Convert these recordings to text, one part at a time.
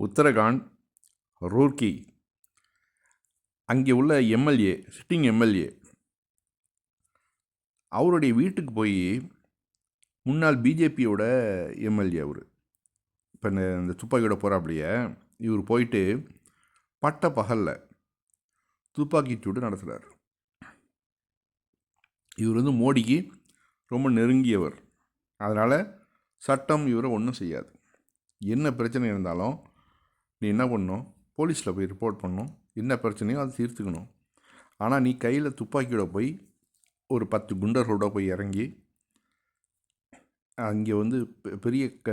உத்தரகாண்ட் ரூர்க்கி அங்கே உள்ள MLA sitting MLA அவருடைய வீட்டுக்கு போய் முன்னாள் பிஜேபியோட எம்எல்ஏ அவர். இப்போ இந்த இந்த துப்பாக்கியோட போகிறாப்படியே இவர் போயிட்டு பட்ட பகலில் துப்பாக்கி சூடு நடத்துகிறார் இவர் வந்து மோடிக்கு ரொம்ப நெருங்கியவர். அதனால் சட்டம் இவரை ஒன்றும் செய்யாது. என்ன பிரச்சனை இருந்தாலும் நீ என்ன பண்ணணும் போலீஸில் போய் ரிப்போர்ட் பண்ணணும் என்ன பிரச்சனையோ அதை தீர்த்துக்கணும். ஆனால் நீ கையில் துப்பாக்கியோட போய் ஒரு பத்து குண்டர்களோட போய் இறங்கி அங்கே வந்து பெ- பெரிய க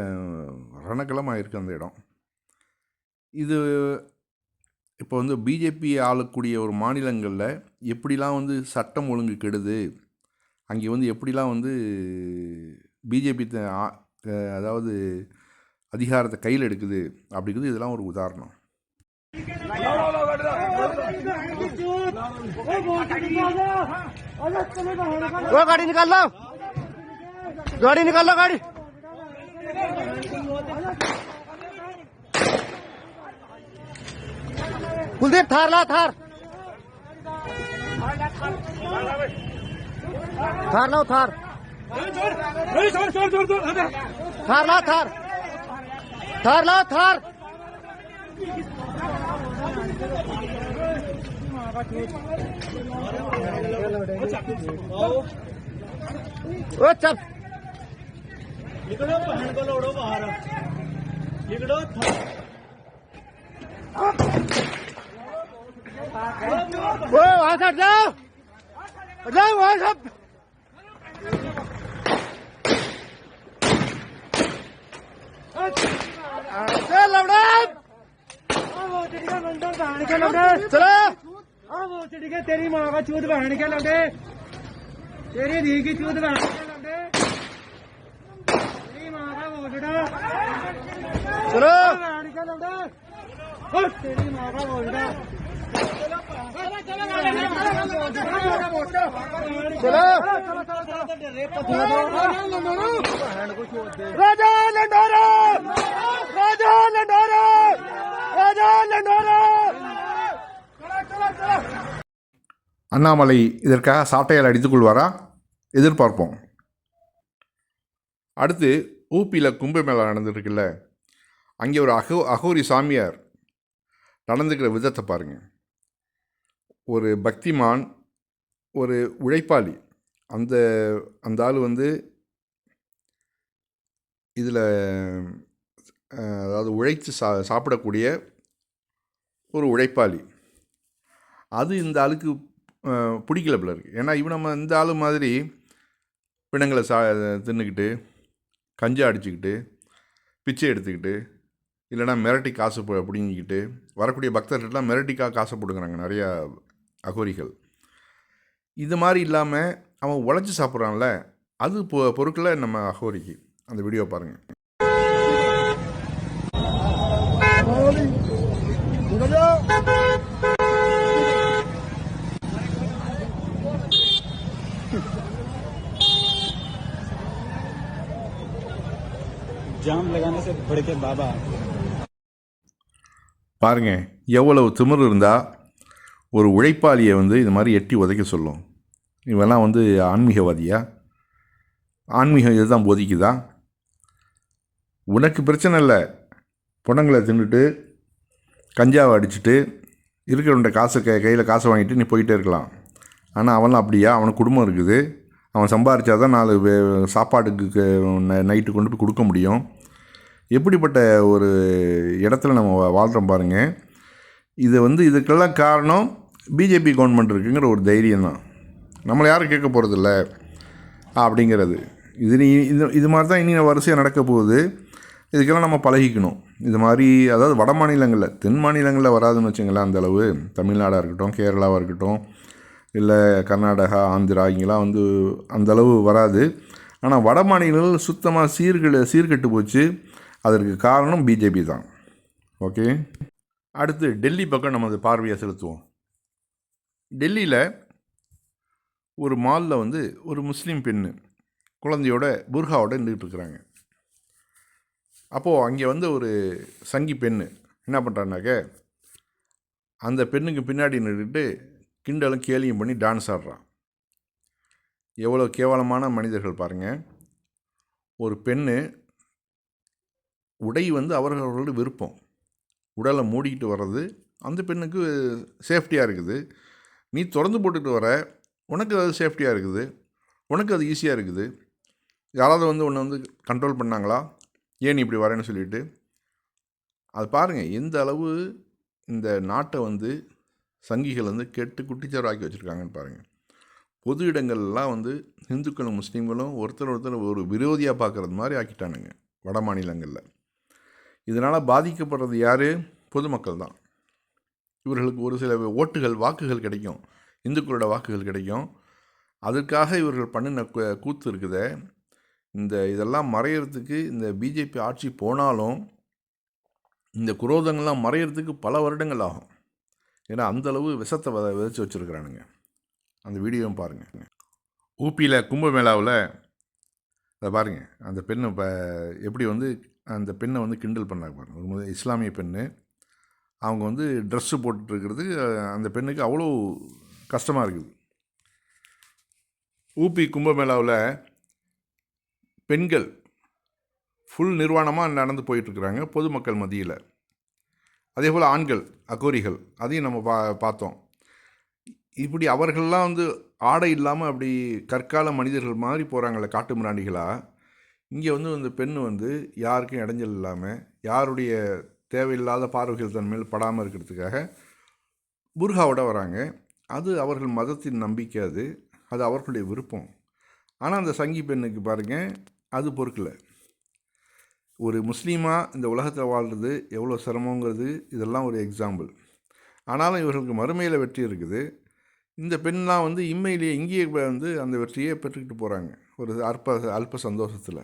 ரணக்கலமாக இருக்குது அந்த இடம். இது இப்போ வந்து பிஜேபி ஆளக்கூடிய ஒரு மாநிலங்களில் எப்படிலாம் வந்து சட்டம் ஒழுங்கு கெடுது? அங்கே வந்து எப்படிலாம் வந்து பிஜேபி அதாவது அதிகாரத்தை கையில் எடுக்குது அப்படிங்கிறது இதெல்லாம் ஒரு உதாரணம் वो गाड़ी निकाल लो गाड़ी निकाल लो गाड़ी कुलदीप थार ला थार थार लाओ थार थार ला थार थार ला थार। ओ चप वहाँ से हट जाओ। हट जाओ वहाँ सब चलो तेरी माँ का चूत बहन के लौटे तेरी धी की चूत बहन के लौटे तेरी माँ का वोटड़ा चलो बहन के लौटे तेरी माँ का वोटड़ा चलो राजा लंडोरा அண்ணாமலை இதற்காக சாட்டையால் அடித்துக்கொள்வாரா எதிர்பார்ப்போம். அடுத்து ஊப்பியில் கும்பமேளா நடந்துருக்குல்ல. அங்கே ஒரு அகோ அகோரி சாமியார் நடந்துக்கிற விதத்தை பாருங்கள் ஒரு பக்திமான் ஒரு உழைப்பாளி. அந்த அந்த ஆள் வந்து இதில் அதாவது உழைத்து சா சாப்பிடக்கூடிய ஒரு உழைப்பாளி. அது இந்த ஆளுக்கு பிடிக்கல போல இருக்குது ஏன்னா இவன் நம்ம இந்த ஆள் மாதிரி பிணங்களை சா தின்னுக்கிட்டு கஞ்சா அடிச்சுக்கிட்டு பிச்சை எடுத்துக்கிட்டு இல்லைனா மிரட்டி காசு பிடிங்கிக்கிட்டு பிடுங்கிக்கிட்டு வரக்கூடிய பக்தர்கள்லாம் மிரட்டிக்காக காசை போடுங்கிறாங்க நிறையா அகோரிகள். இது மாதிரி இல்லாமல் அவன் உழைச்சி சாப்பிட்றான்ல அது பொ பொருட்களை நம்ம அகோரிக்கு. அந்த வீடியோ பாருங்கள் ஜாம் லகானே சே படக்கே பாபா பாருங்க எவ்வளவு திமிர் இருந்தால் ஒரு உழைப்பாளியை வந்து இது மாதிரி எட்டி உதைக்க சொல்லும். இவெல்லாம் வந்து ஆன்மீகவாதியா? ஆன்மீகம் இதுதான் போதிக்குதா? உனக்கு பிரச்சனை இல்லை. புடங்களை தின்னுட்டு கஞ்சாவை அடிச்சுட்டு இருக்கிறவன்ட்ட காசை கையில் காசை வாங்கிட்டு நீ போயிட்டே இருக்கலாம். ஆனால் அவன்லாம் அப்படியா? அவனுக்கு குடும்பம் இருக்குது. அவன் சம்பாரித்தா தான் நாலு சாப்பாட்டுக்கு நைட்டு கொண்டு போய் கொடுக்க முடியும். எப்படிப்பட்ட ஒரு இடத்துல நம்ம வா- வாழ்கிறோம் பாருங்கள் இது வந்து இதுக்கெல்லாம் காரணம் பிஜேபி கவர்மெண்ட் இருக்குங்கிற ஒரு தைரியம் தான் நம்மளை யாரும் கேட்க போகிறதில்ல அப்படிங்கிறது. இது நீ இது இது மாதிரி தான் இனி வரிசையாக நடக்க போகுது. இதுக்கெல்லாம் நம்ம பழகிக்கணும். இது மாதிரி அதாவது வட மாநிலங்களில் தென் மாநிலங்களில் வராதுன்னு வச்சுங்களேன் அந்தளவு தமிழ்நாடாக இருக்கட்டும் கேரளாவாக இருக்கட்டும் இல்லை கர்நாடகா ஆந்திரா இங்கெல்லாம் வந்து அந்த அளவு வராது. ஆனால் வட மாநிலங்கள் சுத்தமாக சீர்கிட சீர்கெட்டு போச்சு. அதற்கு காரணம் பிஜேபி தான். ஓகே? அடுத்து டெல்லி பக்கம் நமது பார்வையை செலுத்துவோம். டெல்லியில் ஒரு மாலில் வந்து ஒரு முஸ்லீம் பெண்ணு குழந்தையோட புர்காவோட நின்றுட்டுருக்குறாங்க அப்போது அங்கே வந்து ஒரு சங்கி பெண்ணு என்ன பண்ணுறான்னாக்க அந்த பெண்ணுக்கு பின்னாடி நின்றுட்டு கிண்டலும் கேலியும் பண்ணி டான்ஸ் ஆடுறான். எவ்வளோ கேவலமான மனிதர்கள் பாருங்கள் ஒரு பெண்ணு உடை வந்து அவர்களோட விருப்பம். உடலை மூடிக்கிட்டு வர்றது அந்த பெண்ணுக்கு சேஃப்டியாக இருக்குது. நீ திறந்து போட்டுட்டு வர உனக்கு அது சேஃப்டியாக இருக்குது. உனக்கு அது ஈஸியாக இருக்குது. யாராவது வந்து உன்னை வந்து கண்ட்ரோல் பண்ணாங்களா? ஏன் நீ இப்படி வரேன்னு சொல்லிட்டு. அது பாருங்கள் எந்த அளவு இந்த நாட்டை வந்து சங்கிகள் வந்து கெட்டு குட்டிச்சவராக்கி வச்சுருக்காங்கன்னு பாருங்கள் பொது இடங்கள்லாம் வந்து இந்துக்களும் முஸ்லீம்களும் ஒருத்தர் ஒருத்தர் ஒரு விரோதியாக பார்க்குறது மாதிரி ஆக்கிட்டானுங்க வட மாநிலங்களில். இதனால் பாதிக்கப்படுறது யார்? பொதுமக்கள் தான். இவர்களுக்கு ஒரு சில ஓட்டுகள் வாக்குகள் கிடைக்கும். இந்துக்களோட வாக்குகள் கிடைக்கும். அதற்காக இவர்கள் பண்ணின கூத்து இருக்குதே. இந்த இதெல்லாம் மறையிறதுக்கு இந்த பிஜேபி ஆட்சி போனாலும் இந்த குரோதங்கள்லாம் மறையிறதுக்கு பல வருடங்கள் ஆகும். ஏன்னா அந்த அளவு விஷத்தை வித விதைச்சி வச்சுருக்கிறானுங்க. அந்த வீடியோவும் பாருங்கள் ஊப்பியில் கும்பமேளாவில் அதை பாருங்கள் அந்த பெண்ணை இப்போ எப்படி வந்து அந்த பெண்ணை வந்து கிண்டல் பண்ணாங்க பாருங்கள் ஒரு முதல் இஸ்லாமிய பெண்ணு. அவங்க வந்து ட்ரெஸ்ஸு போட்டுருக்கிறது அந்த பெண்ணுக்கு அவ்வளோ கஷ்டமாக இருக்குது. ஊபி கும்பமேளாவில் பெண்கள் ஃபுல் நிர்வாணமாக நடந்து போயிட்டுருக்குறாங்க பொதுமக்கள் மத்தியில். அதே போல் ஆண்கள். அகோரிகள் அதையும் நம்ம பா பார்த்தோம். இப்படி அவர்கள்லாம் வந்து ஆடை இல்லாமல் அப்படி கற்கால மனிதர்கள் மாதிரி போகிறாங்களே காட்டு மிராண்டிகளாக இங்கே வந்து அந்த பெண் வந்து யாருக்கும் இடைஞ்சல் இல்லாமல் யாருடைய தேவையில்லாத பார்வைகள் தன் மேல் படாமல் இருக்கிறதுக்காக புர்காவோட வராங்க. அது அவர்கள் மதத்தின் நம்பிக்கை அது அது அவர்களுடைய விருப்பம். ஆனால் அந்த சங்கி பெண்ணுக்கு பாருங்கள் அது பொறுக்கலை. ஒரு முஸ்லீமாக இந்த உலகத்தில் வாழ்கிறது எவ்வளோ சிரமங்கிறது இதெல்லாம் ஒரு எக்ஸாம்பிள் ஆனாலும் இவர்களுக்கு மறுமையில் வெற்றி இருக்குது. இந்த பெண்ணெலாம் வந்து இம்மையிலேயே இங்கேயே வந்து அந்த வெற்றியை பெற்றுக்கிட்டு போகிறாங்க ஒரு அற்ப அல்ப சந்தோஷத்தில்.